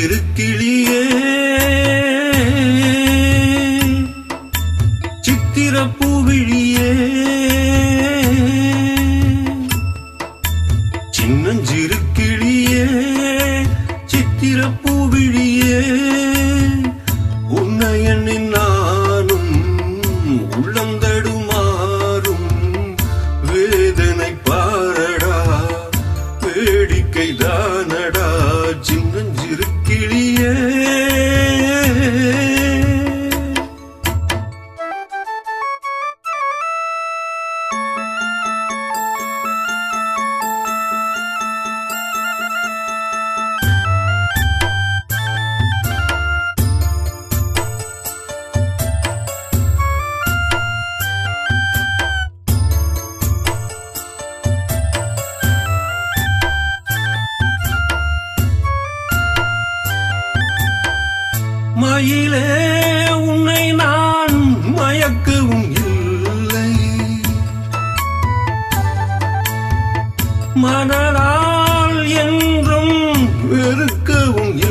திருக்கிளியே மயிலே உன்னை நான் மயக்கவும் இல்லை. மனதால் என்றும் வெறுக்கவும் இல்லை